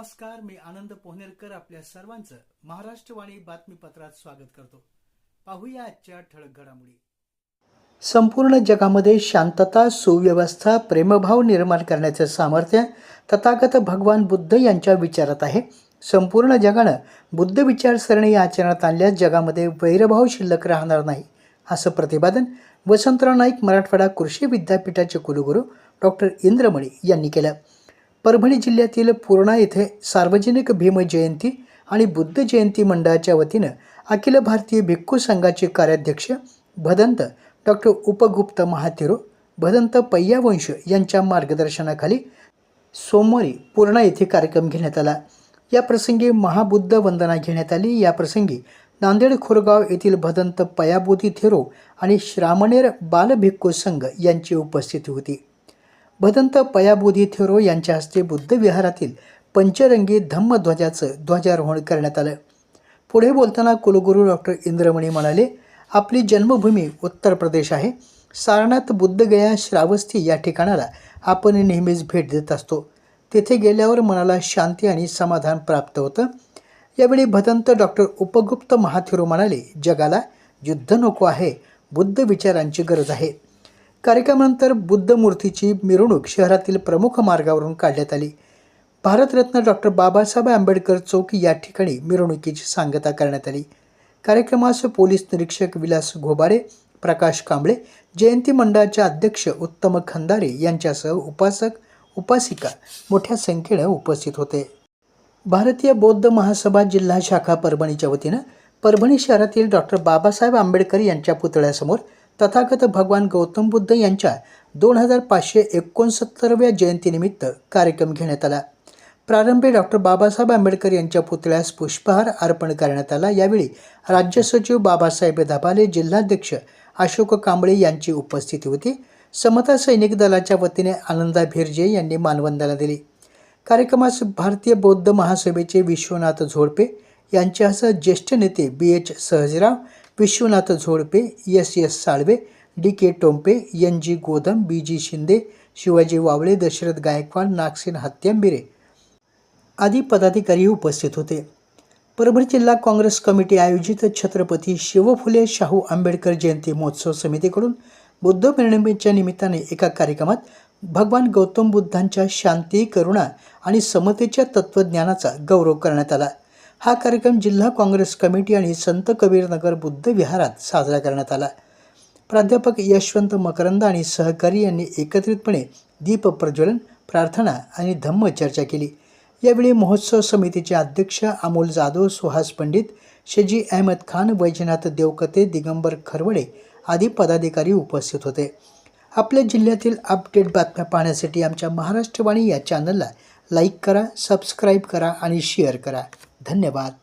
नमस्कार मी आनंद पोहनेरकर आपल्या सर्वांचं महाराष्ट्रवाणी बातमीपत्रात स्वागत करतो. पाहूया आजच्या ठळक घडामोडी. संपूर्ण जगामध्ये शांतता सुव्यवस्था प्रेमभाव निर्माण करण्याचं सामर्थ्य तथागत भगवान बुद्ध यांच्या विचारात आहे. संपूर्ण जगानं बुद्ध विचारसरणी आचरणात आणल्यास जगामध्ये वैरभाव शिल्लक राहणार नाही असं प्रतिपादन वसंतराव नाईक मराठवाडा कृषी विद्यापीठाचे कुलगुरू डॉक्टर इंद्रमणी यांनी केलं. परभणी जिल्ह्यातील पूर्णा येथे सार्वजनिक भीम जयंती आणि बुद्ध जयंती मंडळाच्या वतीनं अखिल भारतीय भिक्खू संघाचे कार्याध्यक्ष भदंत डॉक्टर उपगुप्त महाथेरो भदंत पय्यावंश यांच्या मार्गदर्शनाखाली सोमवारी पूर्णा येथे कार्यक्रम घेण्यात आला. या प्रसंगी महाबुद्ध वंदना घेण्यात आली. या प्रसंगी नांदेड खोरगाव येथील भदंत पयाबोधी थेरो आणि श्रामणेर बालभिक्खू संघ यांची उपस्थिती होती. भदंत पयाबोधी थेरो यांच्या हस्ते बुद्ध विहारातील पंचरंगी धम्मध्वजाचं ध्वजारोहण करण्यात आलं. पुढे बोलताना कुलगुरू डॉक्टर इंद्रमणी म्हणाले आपली जन्मभूमी उत्तर प्रदेश आहे. सारनाथ बुद्धगया श्रावस्ती या ठिकाणाला आपण नेहमीच भेट देत असतो. तेथे गेल्यावर मनाला शांती आणि समाधान प्राप्त होतं. यावेळी भदंत डॉक्टर उपगुप्त महाथिरो म्हणाले जगाला युद्ध नको आहे. बुद्ध विचारांची गरज आहे. कार्यक्रमानंतर बुद्ध मूर्तीची मिरवणूक शहरातील प्रमुख मार्गावरून काढण्यात आली. भारतरत्न डॉक्टर बाबासाहेब आंबेडकर चौक या ठिकाणी मिरवणुकीची सांगता करण्यात आली. कार्यक्रमास पोलीस निरीक्षक विलास घोबारे प्रकाश कांबळे जयंती मंडळाचे अध्यक्ष उत्तम खंदारे यांच्यासह उपासक उपासिका मोठ्या संख्येनं उपस्थित होते. भारतीय बौद्ध महासभा जिल्हा शाखा परभणीच्या वतीनं परभणी शहरातील डॉक्टर बाबासाहेब आंबेडकर यांच्या पुतळ्यासमोर तथागत भगवान गौतम बुद्ध यांच्या दोन हजार पाचशे एकोणसत्तरव्या जयंतीनिमित्त कार्यक्रम घेण्यात आला. प्रारंभी डॉक्टर बाबासाहेब आंबेडकर यांच्या पुतळ्यास पुष्पहार अर्पण करण्यात आला. यावेळी राज्य सचिव बाबासाहेब दाभाले जिल्हाध्यक्ष अशोक कांबळे यांची उपस्थिती होती. समता सैनिक दलाच्या वतीने आनंदा भिरजे यांनी मानवंदना दिली. कार्यक्रमास भारतीय बौद्ध महासभेचे विश्वनाथ झोडपे यांच्यासह ज्येष्ठ नेते B H Sahajrao Vishwanath Zodpe S S Salve D K Tompe N G Godam B G Shinde Shivaji Wawale Dashrath Gaikwad Nagsen Hatyambire आदी पदाधिकारी उपस्थित होते. परभणी जिल्हा काँग्रेस कमिटी आयोजित छत्रपती शिवफुले शाहू आंबेडकर जयंती महोत्सव समितीकडून बुद्ध पौर्णिमेच्या निमित्ताने एका कार्यक्रमात भगवान गौतम बुद्धांच्या शांती करुणा आणि समतेच्या तत्त्वज्ञानाचा गौरव करण्यात आला. हा कार्यक्रम जिल्हा काँग्रेस कमिटी आणि संत कबीरनगर बुद्ध विहारात साजरा करण्यात आला. प्राध्यापक यशवंत मकरंद आणि सहकारी यांनी एकत्रितपणे दीप प्रज्वलन प्रार्थना आणि धम्म चर्चा केली. यावेळी महोत्सव समितीचे अध्यक्ष अमोल जाधव सुहास पंडित शेजी अहमद खान वैजनाथ देवकते दिगंबर खरवडे आदी पदाधिकारी उपस्थित होते. आपल्या जिल्ह्यातील अपडेट बातम्या पाहण्यासाठी आमच्या महाराष्ट्रवाणी या चॅनलला लाईक करा सबस्क्राईब करा आणि शेअर करा. धन्यवाद.